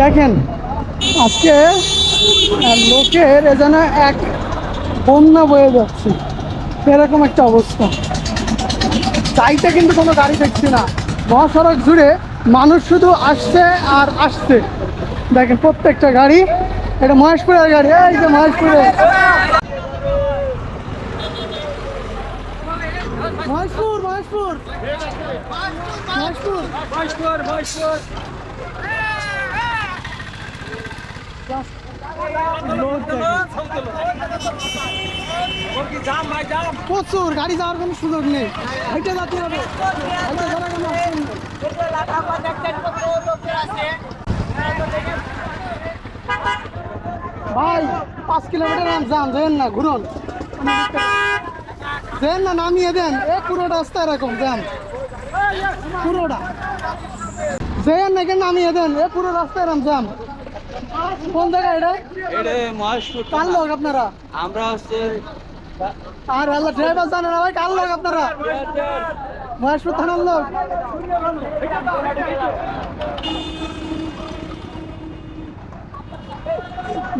দেখেন, আজকে লোকের এ যেন এক বন্যা বয়ে যাচ্ছে। এরকম একটা অবস্থা। চাইতে কিন্তু কোনো গাড়ি দেখছি না। মহাসড়ক জুড়ে মানুষ শুধু আসছে আর আসছে। দেখেন, প্রত্যেকটা গাড়ি, এটা মহেশপুরের গাড়ি, এই যে মহেশপুরে, মহেশপুর। মহেশপুর মহেশপুর। প্রচুর গাড়ি যাওয়ার কোনো সুযোগ নেই। হেঁটে যেতে হবে। ভাই, পাঁচ কিলোমিটার যান যেন না, ঘুরুন। দেন না, নামিয়ে দেন। এ পুরোটা রাস্তা এরকম দেন পুরোটা। যেন নাকি নামিয়ে দেন। এ পুরো রাস্তা এরকম জ্যাম কোন জায়গা এটা? এটা মহেশপুর কার লোক আপনারা? আমরা হচ্ছে আর আল্লাহ ড্রাইভার জানেন না ভাই কার লোক আপনারা? মহেশপুর থানার লোক।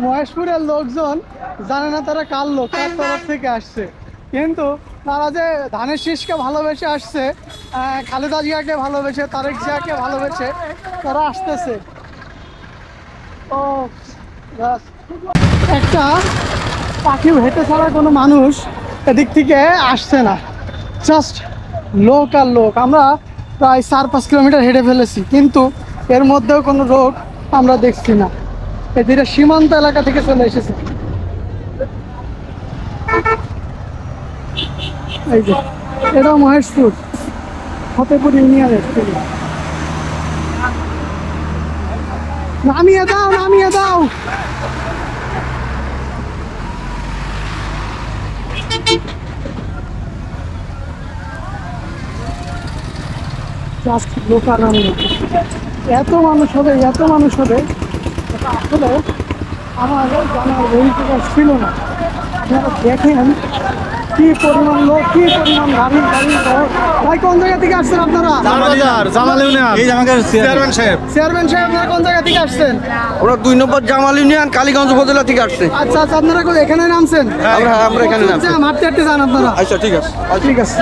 মহেশপুরের লোকজন জানে না তারা কার লোক কার তরফ থেকে আসছে। কিন্তু তারা যে ধানের শীষকে ভালোবেসে আসছে খালেদা জিয়াকে ভালোবেসে তারেক জিয়াকে ভালোবেসে তারা আসতেছে। ও একটা পাখি হেঁটে ছাড়া কোনো মানুষ এদিক থেকে আসছে না। জাস্ট লোক আর লোক। আমরা প্রায় চার পাঁচ কিলোমিটার হেঁটে ফেলেছি, কিন্তু এর মধ্যেও কোনো রোগ আমরা দেখছি না। এদিকে সীমান্ত এলাকা থেকে চলে এসেছে। এই যে এটা মহেশপুর, ফতেপুর ইউনিয়নের থেকে। নামিয়ে দাও নামিয়ে দাও। জাস্ট লোকারণ্য এত মানুষ হবে, এত মানুষ হবে। এটা আসলে আমার জানার অভিজ্ঞতা ছিল না। আপনারা দেখেন কি পরিমাণ লোক কি পরিমাণ গাড়ি গাড়ি ভাই কোন জায়গা থেকে আসছেন আপনারা? জামালদার জামাল ইউনিয়ন। এই আমাকে চেয়ারম্যান সাহেব। চেয়ারম্যান সাহেব আপনারা কোন জায়গা থেকে আসছেন? ওরা দুই নম্বর জামাল ইউনিয়ন কালীগঞ্জ উপজেলা থেকে আসছে। আচ্ছা আচ্ছা আপনারা এখানে নামছেন? আমরা আমরা এখানে নামছি। আচ্ছা, হাঁটতে হাঁটতে যান আপনারা। আচ্ছা ঠিক আছে। ঠিক আছে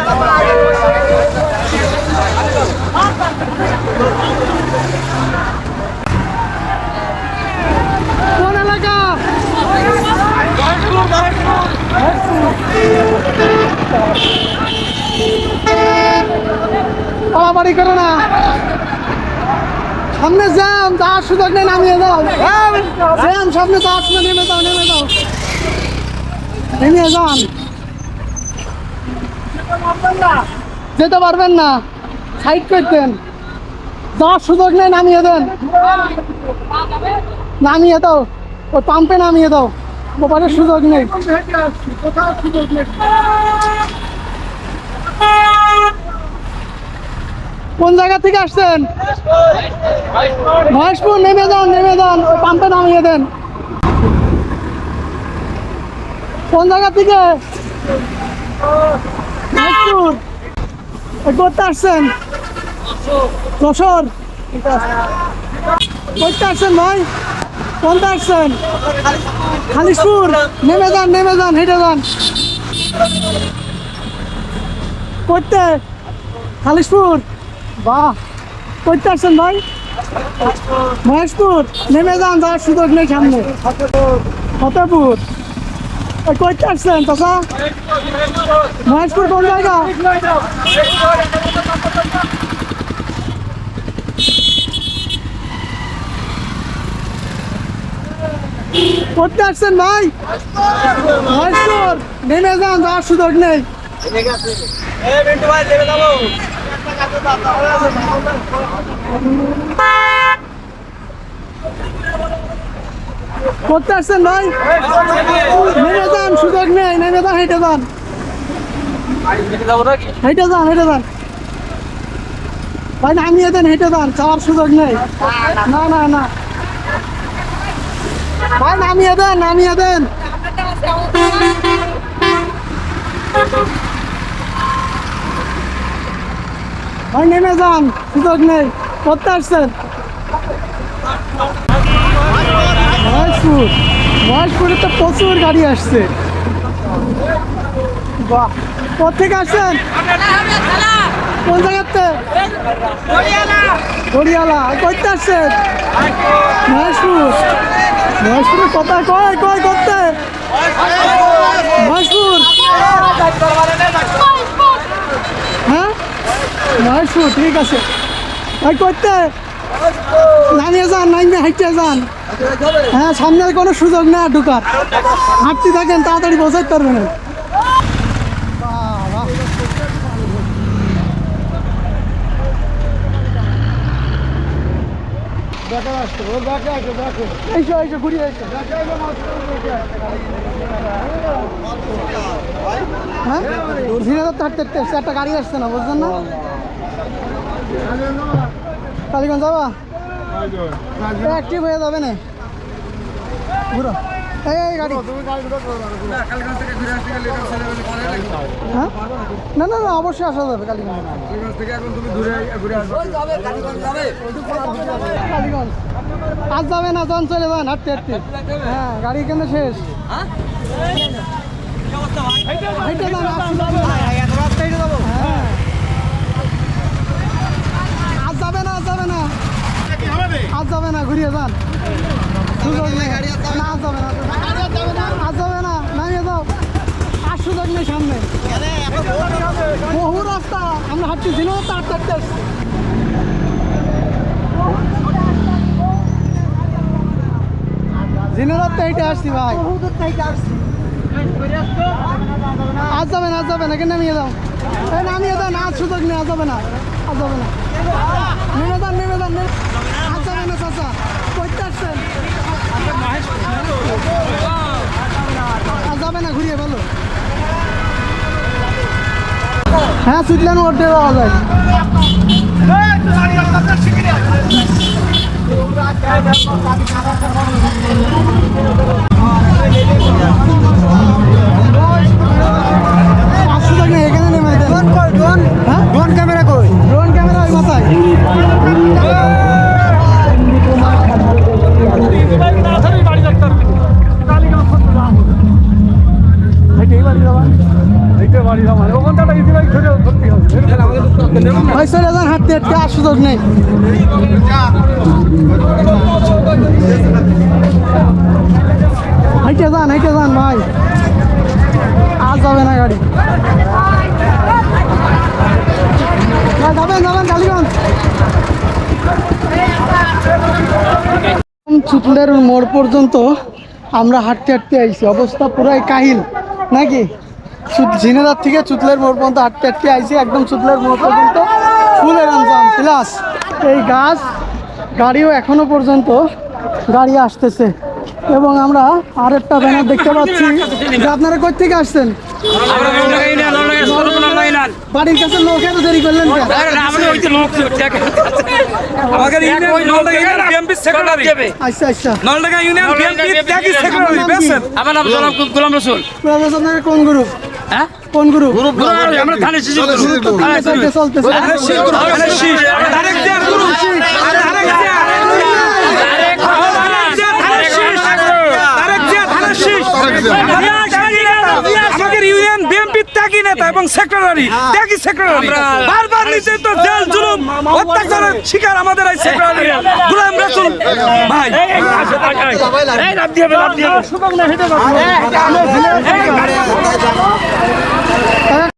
কোন এলাকা পাড়াবাড়ি করো না। সামনে জ্যাম যাওয়ার সুযোগ নেই নামিয়ে দাও। জ্যাম সামনে যাওয়ার সুযোগ নেমে দাও নেমে দাও নেমে যান। যেতে পারবেন না। সাইড করতেন। যাওয়ার সুযোগ নেই নামিয়ে দেন। নামিয়ে দাও। ওই পাম্পে নামিয়ে দাও। ওপারের সুযোগ নেই। কোন জায়গা থেকে আসছেন? মহেশপুর, নেমে যান নেমে যান। ওই পাম্পে নামিয়ে দেন। কোন জায়গা থেকে? মহেশপুর। করতে আসছেন? যশোর। করতে আসছেন ভাই? কোনটা আসছেন? খালিশপুর। নেমে যান নেমে যান, হেঁটে যান। করতে খালিশপুর। বাহ করতে আসছেন ভাই? মহেশপুর, নেমে যান, যাওয়ার সুযোগ নেই সামনে। ফতেপুর। করতে আসছেন চাষা মহেশপুর কোন জায়গা? করতে আসছেন ভাই? মহেশপুর, নেমে যান, যাওয়ার সুযোগ নেই। করতে আসছেন ভাই? নেমে যান, সুযোগ নেই, নেমে যান, হেঁটে যান। হেঁটে যান হেঁটে যান। ভাই, নামিয়ে দেন, হেঁটে যান, যাওয়ার সুযোগ নেই। না না না। ভাই, নামিয়ে দেন নামিয়ে দেন। নেমে যান, সুযোগ নেই। করতে আসছেন। মহেশপুর। মহেশপুরে তো প্রচুর গাড়ি আসছে। বাহ, কোথেকে আসছেন? কোন জায়গাতে? হরিয়ালা করতে আসছেন? মহেশপুর। মহেশপুরে কোথায়? কয় কয় করতে মহেশপুর। মহেশপুর ঠিক আছে। ওই করতে। নামিয়ে যান, নামিয়ে হাঁটতে যান। হ্যাঁ সামনে কোনো সুযোগ না ঢুকার। হাঁটতে থাকেন, তাড়াতাড়ি বোঝাইতে পারবেন হ্যাঁ? ঝিনাদার হাঁটতে হাঁটতে একটা গাড়ি আসছে না, বুঝলেন না? কালীগঞ্জ যাবা? অ্যাক্টিভ হয়ে যাবে না। ঘুরো। এই এই গাড়ি। হ্যাঁ? না না না অবশ্যই আসা যাবে কালীগঞ্জ। কালীগঞ্জ আজ যাবে না যখন চলে যান হাঁটতে হাঁটতে। হ্যাঁ গাড়ি কেন শেষ? হাইটে যান, আসতে যান। হ্যাঁ। আজ যাবে না আজ যাবে না আজ যাবে না ঘুরিয়ে যান। সুযোগ নেই। না যাবে না। যাবে না নামিয়ে যাও আর সুযোগ নেই সামনে। বহু রাস্তা আমরা হাঁটতেছিল তো হাঁটতে হাঁটতে আসছি। দিনের রাত্রে হেঁটে আসছি ভাই। আজ যাবে না যাবে না কেন নামিয়ে দাও। নামিয়ে দাও না সুযোগ নেই যাবে না আজ যাবে না। নেমে যান নেমে যান নেমে- যাবে না চাচা করতে আসছেন আজ যাবে না ঘুরিয়ে ভালো হ্যাঁ সুইটল্যান্ড ওর দিয়ে যাওয়া যায়। পাঁচশো টাকা এখানে নেমে দেন হ্যাঁ? সুযোগ নেই। হাইটে যান হাইটে যান ভাই। আর যাবে না গাড়ি। যাবেন যাবেন কালীগঞ্জ চুটলের মোড় পর্যন্ত আমরা হাঁটতে হাঁটতে আইছি। অবস্থা পুরাই কাহিল, নাকি? ঝিনেদার থেকে চুতলের মোড় পর্যন্ত হাঁটতে হাঁটতে আইছি, একদম চুতলের মোড় পর্যন্ত। ফুলের আনজাম প্লাস এই গাছ গাড়িও এখনও পর্যন্ত গাড়ি আসতেছে। এবং আমরা আরেকটা ব্যানার দেখতে পাচ্ছি। যে আপনারা কোথ থেকে আসছেন? বাড়ির কাছে লোক এত দেরি করলেন কেন? আমাদের union Naldanga union BMP secretary আচ্ছা আচ্ছা। নলডাঙ্গা ইউনিয়ন বিএমপি ত্যাগী সেক্রেটারি বেসেন আমার নাম গোলাম রসুল। প্রফেসর কোন গ্রুপ হ্যাঁ? কোন গ্রুপ আমরা ধানের শিশু চলতে শীষ নেতা এবং সেক্রেটারি ত্যাগী সেক্রেটারি বারবার নিচে তো জেল জুলুম অত্যাচারের শিকার আমাদের এই সেক্রেটারি গুলাম রাসুল ভাই এই